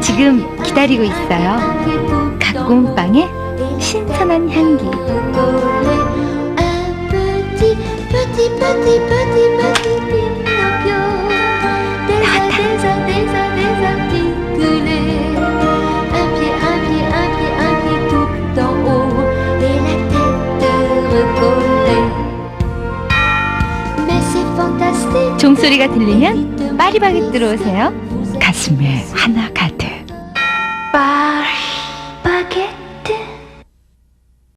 지금 기다리고 있어요. 각곰빵의 신선한 향기. 종소리가 들리면 파리바게뜨로 오세요. 가슴에 하나 가득.